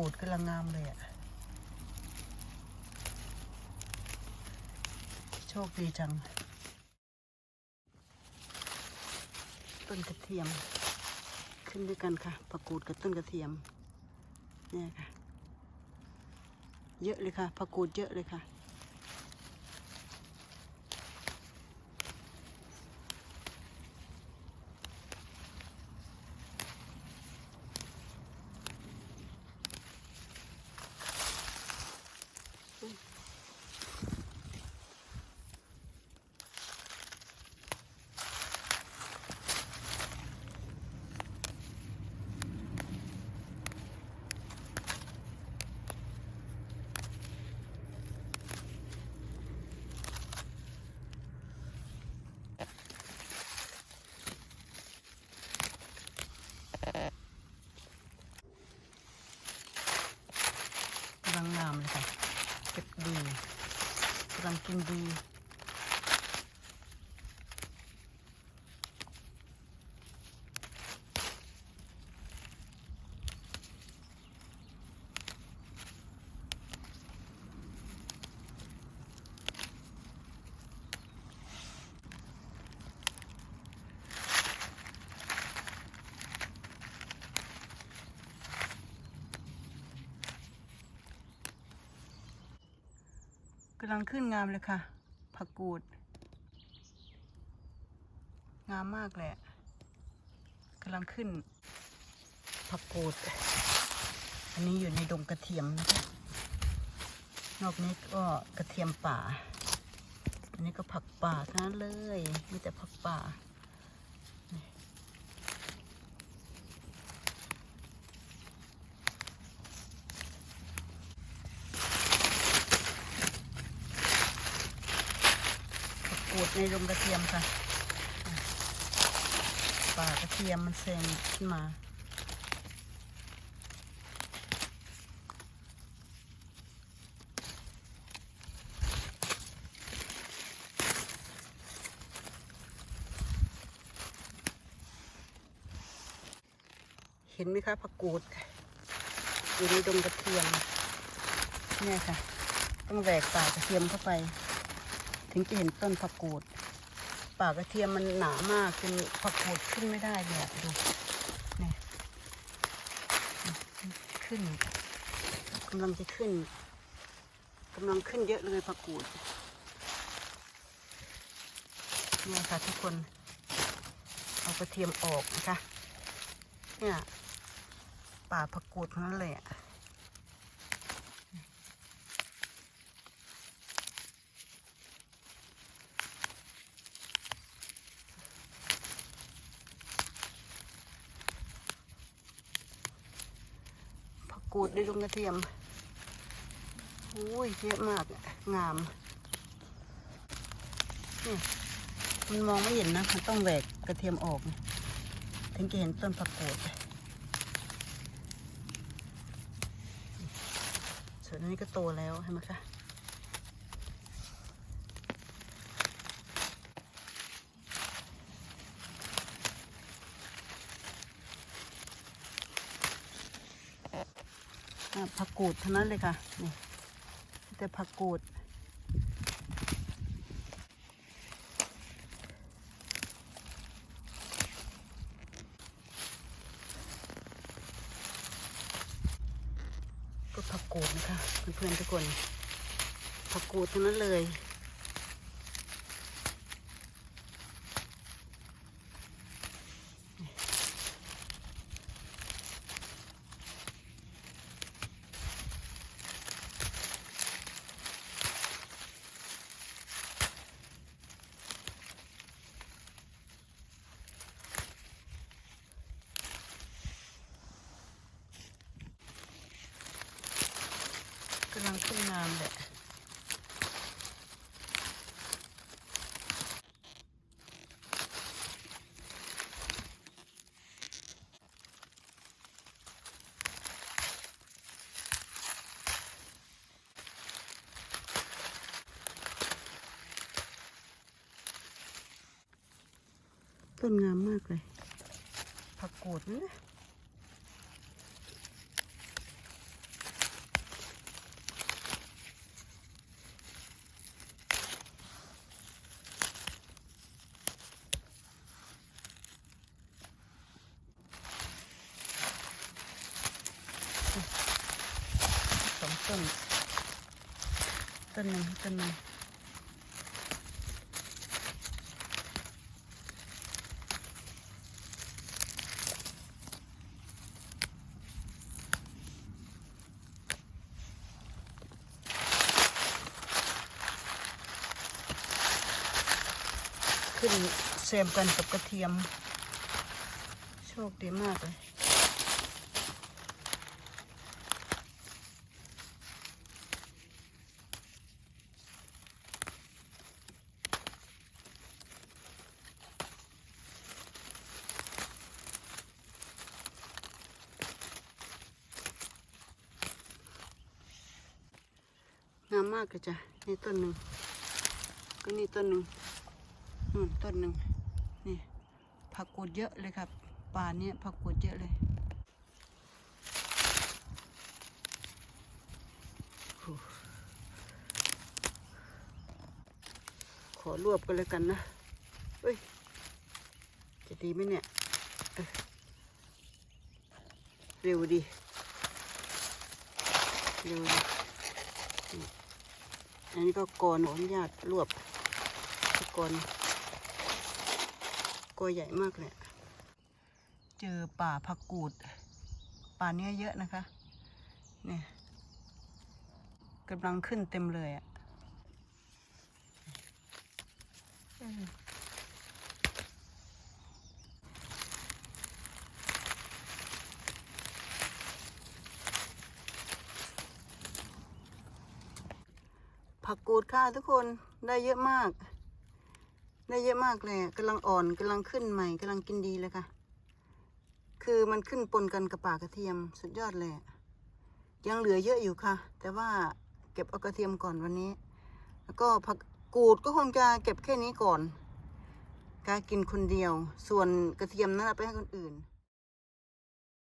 กูดกำลังงามเลยอะโชคดีจัง ต้นกระเทียม ขึ้นด้วยกันค่ะผักกูดกับต้นกระเทียม เนี่ยค่ะ เยอะเลยค่ะผักกูดเยอะเลยค่ะ กำลังงามเลยค่ะเก็บดี กำำลังขึ้นงามเลยค่ะ ผักกูด งามมากเลยอะกำลังขึ้น ผักกูด อันนี้อยู่ในดงกระเทียมนะคะนอกนี้ก็กระเทียมป่า อันนี้ก็ผักป่าทั้งนั้นเลย มีแต่ผักป่า ผั กูดในดงกระเทียมค่ะป่ากระเทียมมันเซงขึ้นมาเห็นไหมคะผักกูด อยู่ในดงกระเทียมเนี่ยค่ะ ต้องแหวกป่ากระเทียมเข้าไป ถึงจะเห็นต้นผักกูดป่ากระเทียมมันหนามากจนผักกูดขึ้นไม่ได้เลยดูเนี่ยขึ้นกำลังจะขึ้นกำลังขึ้นเยอะเลยผักกูดเนี่ยค่ะทุกคนเอากระเทียมออกนะคะเนี่ยป่าผักกูดทั้งนั้นเลยอะ ผั กกูดด้วยลงกระเทียมโอ้ยเยอะมากงามมันมองไม่เห็นนะ มันต้องแหวกกระเทียมออก ถึงจะเห็นต้นผักกูดส่วนนนี้ก็โตแล้วเห็นไหมคะ ผักกูดเท่านั้นเลยค่ะนี่แต่ผักกูดก็ผักกูดนะคะเพื่อนๆทุกคนผักกูดทั้งนั้นเลย ขึ้นงามแหละต้นงามมากเลย ผักกูดนะ สองต้น ต้นหนึ่งต้นหนึ่งขึ้นเซมกันกับกระเทียม โชคดีมากเลยามมากเลยจ้ะนี่ต้นหนึ่งก็นี่ต้นหนึ่งนู่นต้นหนึ่งนี่ผักกูดเยอะเลยครับป่านี้ผักกูดเยอะเลยขอรวบกันเลยกันนะเฮ้ยจะดีไหมเนี่ยเออเร็วดีเร็วดี อันนี้ก็กรขออนุญาตรวบกอนกอใหญ่มากเลยเจอป่าผักกูด ป่าเนี้ยเยอะนะคะเนี่ยกำลังขึ้นเต็มเลยอะ่ะ ผักกูดค่ะทุกคนได้เยอะมาก ได้เยอะมากเลยอะกำลังอ่อนกำลังขึ้นใหม่กำลังกินดีเลยค่ะ คือมันขึ้นปนกันกับป่ากระเทียมสุดยอดเลยยังเหลือเยอะอยู่ค่ะ แต่ว่าเก็บเอากระเทียมก่อนวันนี้ แล้วก็ผักกูดก็คงจะเก็บแค่นี้ก่อนกากินคนเดียว ส่วนกระเทียมนั้นเอาไปให้คนอื่น